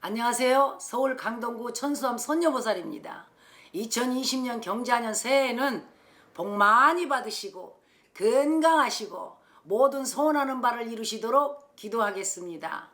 안녕하세요. 서울 강동구 천수암 선녀보살입니다. 2020년 경자년 새해에는 복 많이 받으시고 건강하시고 모든 소원하는 바를 이루시도록 기도하겠습니다.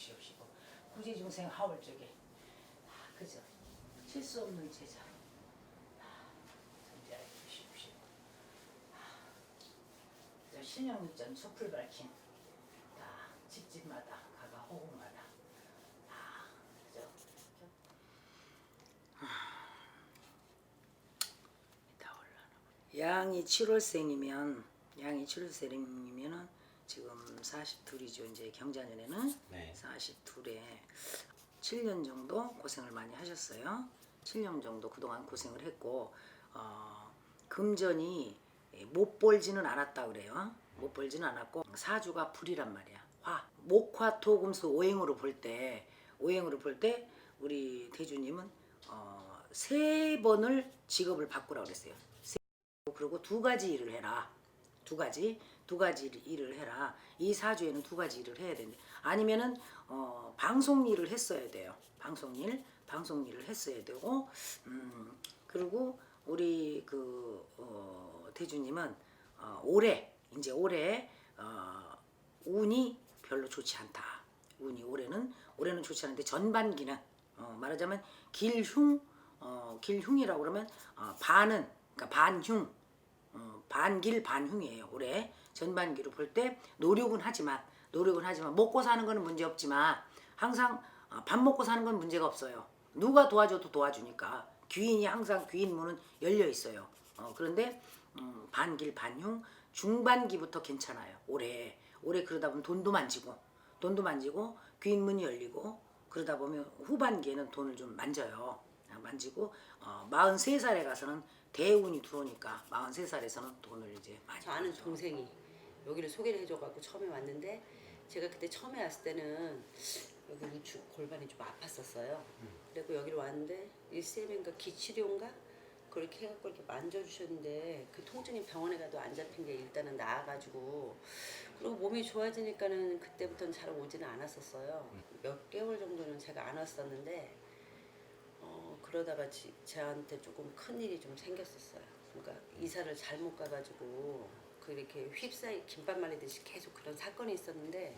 주시옵시고 구제 중생 하울 쪽에. 아, 그죠. 실수 없는 제자. 아, 존재하여 주시옵시고 아, 저 신영육전 숲을 밝힌 다 집집마다 가가 호국마다. 다 그죠. 다 올라나 양이 7월생이면 양이 7월생이면은 지금 42이죠 이제 경자년에는 네. 42에 7년 정도 고생을 많이 하셨어요. 7년 정도 그동안 고생을 했고 어, 금전이 못 벌지는 않았다 그래요. 못 벌지는 않았고 사주가 불이란 말이야. 화 목화토금수 오행으로 볼 때 오행으로 볼 때 우리 대주님은 어, 세 번을 직업을 바꾸라 그랬어요. 세 그리고 두 가지 일을 해라. 두 가지 두 가지 일을 해라. 이 사주에는 두 가지 일을 해야 되는데 아니면은 어, 방송 일을 했어야 돼요. 방송 일, 방송 일을 했어야 되고 음, 그리고 우리 그 어, 대주님은 어, 올해 이제 올해 어, 운이 별로 좋지 않다. 운이 올해는 올해는 좋지 않은데 전반기는 어, 말하자면 길흉 어, 길흉이라고 그러면 어, 반은 그러니까 반흉 어, 반길 반흉이에요. 올해 전반기로 볼 때 노력은 하지만 노력은 하지만 먹고 사는 거는 문제 없지만 항상 어, 밥 먹고 사는 건 문제가 없어요. 누가 도와줘도 도와주니까 귀인이 항상 귀인 문은 열려 있어요. 어, 그런데 음, 반길 반흉 중반기부터 괜찮아요. 올해 올해 그러다 보면 돈도 만지고 돈도 만지고 귀인 문이 열리고 그러다 보면 후반기에는 돈을 좀 만져요. 아, 만지고 어, 43살에 가서는 대운이 들어오니까 43살에서는 돈을 이제 많이 저 아는 벌죠. 동생이 여기를 소개를 해줘갖고 처음에 왔는데 제가 그때 처음에 왔을 때는 여기 우측 골반이 좀 아팠었어요. 그리고 여기를 왔는데 일세면가 기치료인가 그렇게 해갖고 이렇게 만져주셨는데 그 통증이 병원에 가도 안 잡힌 게 일단은 나아가지고 그리고 몸이 좋아지니까는 그때부터는 잘 오지는 않았었어요. 몇 개월 정도는 제가 안 왔었는데 어, 그러다가 지, 저한테 조금 큰 일이 좀 생겼었어요. 그러니까 이사를 잘못 가가지고 그 이렇게 휩싸이 김밥 말리듯이 계속 그런 사건이 있었는데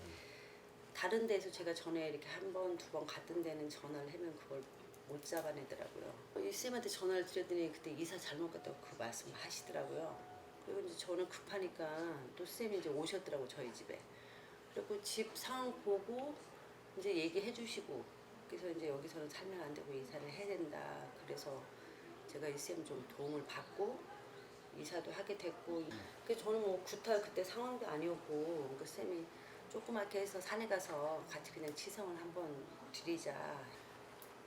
다른 데에서 제가 전에 이렇게 한 번 두 번 갔던 데는 전화를 하면 그걸 못 잡아내더라고요. 이 쌤한테 전화를 드렸더니 그때 이사 잘못 갔다고 그 말씀을 하시더라고요. 그리고 이제 저는 급하니까 또 쌤이 이제 오셨더라고 저희 집에. 그리고 집 상황 보고 이제 얘기해 주시고 그래서 이제 여기서는 살면 안 되고 이사를 해야 된다. 그래서 제가 이쌤좀 도움을 받고 이사도 하게 됐고 그 저는 뭐 구타 그때 상황도 아니었고 그 쌤이 조그맣게 해서 산에 가서 같이 그냥 치성을 한번 드리자.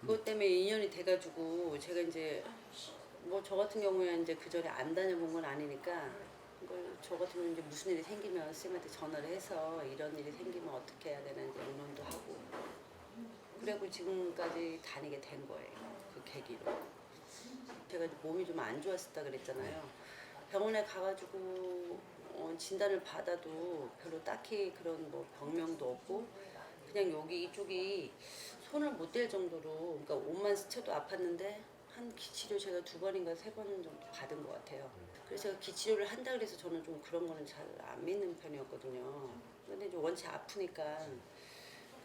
그것 때문에 인연이 돼가지고 제가 이제 뭐 저 같은 경우에 이제 그 전에 안 다녀본 건 아니니까 이걸 저 같은 경우는 이제 무슨 일이 생기면 쌤한테 전화를 해서 이런 일이 생기면 어떻게 해야 되는지 의논도 하고 그리고 지금까지 다니게 된 거예요. 그 계기로. 제가 몸이 좀 안 좋았었다 그랬잖아요. 병원에 가가지고 어, 진단을 받아도 별로 딱히 그런 뭐 병명도 없고 그냥 여기 이쪽이 손을 못 댈 정도로 그러니까 옷만 스쳐도 아팠는데 한 기치료 제가 두 번인가 세 번 정도 받은 것 같아요. 그래서 제가 기치료를 한다 그래서 저는 좀 그런 거는 잘 안 믿는 편이었거든요. 근데 이제 원체 아프니까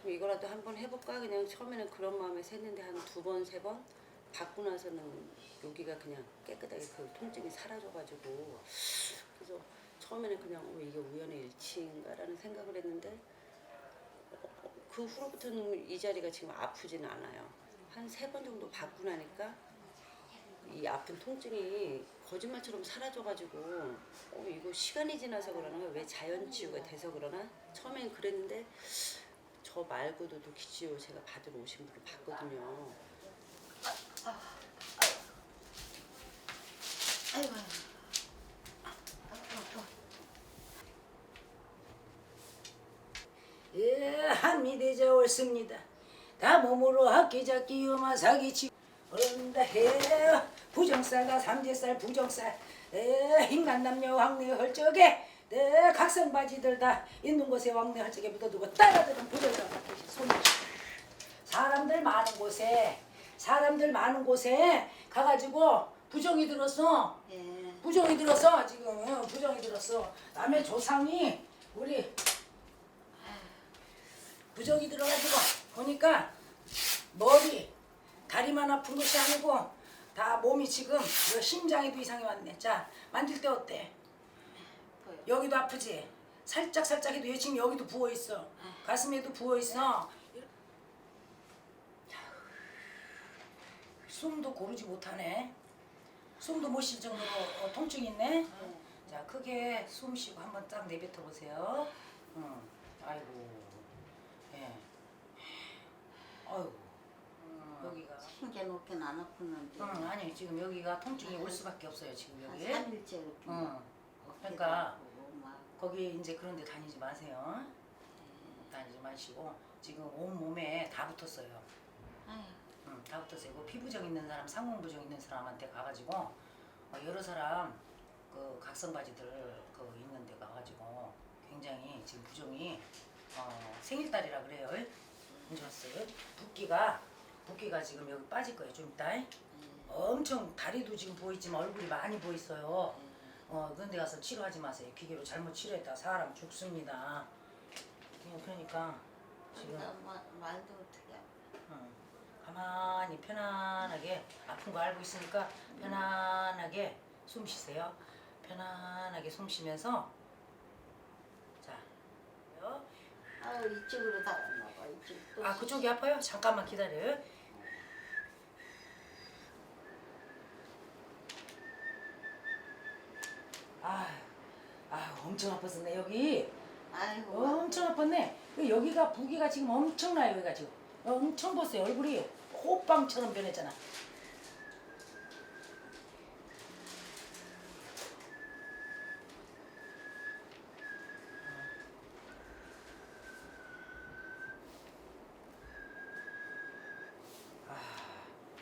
그럼 이거라도 한번 해볼까? 그냥 처음에는 그런 마음에서 했는데 한 두 번 세 번? 받고 나서는 여기가 그냥 깨끗하게 그 통증이 사라져가지고. 그래서 처음에는 그냥 어, 이게 우연의 일치인가라는 생각을 했는데 어, 그 후로부터는 이 자리가 지금 아프지는 않아요. 한 세 번 정도 받고 나니까 이 아픈 통증이 거짓말처럼 사라져가지고 어, 이거 시간이 지나서 그러나? 왜 자연 치유가 돼서 그러나? 처음엔 그랬는데 저 말고도 또 기치료 제가 받으러 오신 분을 봤거든요. 아이고. 예, 한미대자 옳습니다. 다 몸으로 학기자 끼우마 사기치 어른다 해 부정살과 삼재살 부정살 에 인간 남녀 왕래 헐적에 네 각성 바지들 다 있는 곳에 왕래 헐적에 묻어두고 따라들은 부정살 같은 손 사람들 많은 곳에 사람들 많은 곳에 가가지고 부정이 들었어 예. 부정이 들었어 지금 어, 부정이 들었어 남의 조상이 우리 부정이 들어가지고 보니까 머리 다리만 아픈 것이 아니고 다 몸이 지금 여 심장에도 이상이 왔네. 자 만질 때 어때? 보 여. 여기도 아프지? 살짝 살짝 해도 얘 지금 여기도 부어 있어. 가슴에도 부어 있어. 숨도 고르지 못하네. 숨도 못 쉴 정도로 어, 통증이 있네? 자 크게 숨 쉬고 한번 딱 내뱉어 보세요. 응. 아이고. 예. 아이고. 여기가. 신경 놓긴 안 아팠는데. 응 아니 지금 여기가 통증이 올 수밖에 없어요 지금 한 여기. 3일째 이렇게. 응 어깨도 그러니까 아프고. 막. 거기 이제 그런 데 다니지 마세요. 다니지 마시고 지금 온 몸에 다 붙었어요. 응, 다 붙었어요. 그 피부정 있는 사람 상문부정 있는 사람한테 가가지고 어, 여러 사람 그 각성 바지들 그 있는 데 가가지고 굉장히 지금 부정이 어, 생일달이라 그래요. 언제 왔어요? 붓기가 붓기가 지금 여기 빠질 거예요. 좀 이따. 엄청 다리도 지금 보이지만 얼굴이 많이 보이어요 어, 그런 데 가서 치료하지 마세요. 기계로 잘못 치료했다 사람 죽습니다. 예, 그러니까 지금 마- 말도 어떻게. 응, 가만히 편안하게 아픈 거 알고 있으니까 편안하게 숨 쉬세요. 편안하게 숨 쉬면서 자, 요. 아 이쪽으로 달았나 봐. 이쪽 또. 아 그쪽이 아파요? 잠깐만 기다려요. 아, 아 엄청 아팠었네 여기. 아이고. 엄청 아팠네. 그 여기가 부기가 지금 엄청나요. 여기가 지금 엄청 보세요. 얼굴이 호빵처럼 변했잖아. 아,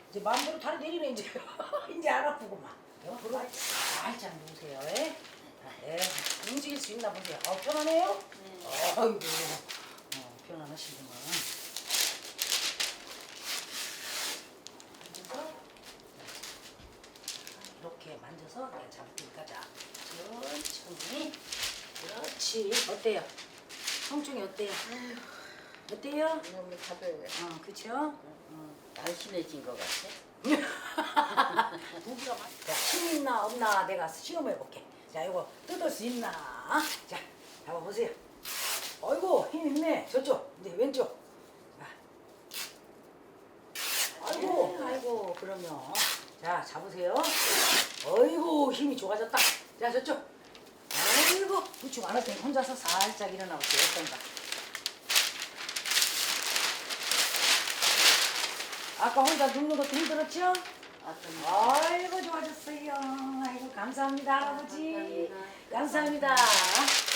이제 마음대로 다리 내리네 이제 이제 안 아프구만. 옆으로 살짝 누우세요. 예? 아, 예. 움직일 수 있나 보세요. 어, 편하네요? 네. 아이고, 어, 편안하시구만. 만져서 이렇게 만져서 내가 잡을 테니까 자, 천천히. 그렇지. 어때요? 통증이 어때요? 어때요? 몸이 가벼워요. 어, 그쵸? 날씬해진 것 같아. 자, 힘 있나 없나 내가 시험해 볼게. 자, 이거 뜯을 수 있나? 자, 잡아보세요. 어이구, 힘 있네. 저쪽, 이제 왼쪽. 자. 아이고, 아이고, 그럼요. 자, 잡으세요. 어이구, 힘이 좋아졌다. 자, 저쪽. 아이고, 우측 안 왔더니 혼자서 살짝 일어나 보세요. 어떤가? 아까 혼자 눕는 것도 힘들었죠? 아이고 좋아졌어요. 아이고 감사합니다 할아버지. 감사합니다. 감사합니다.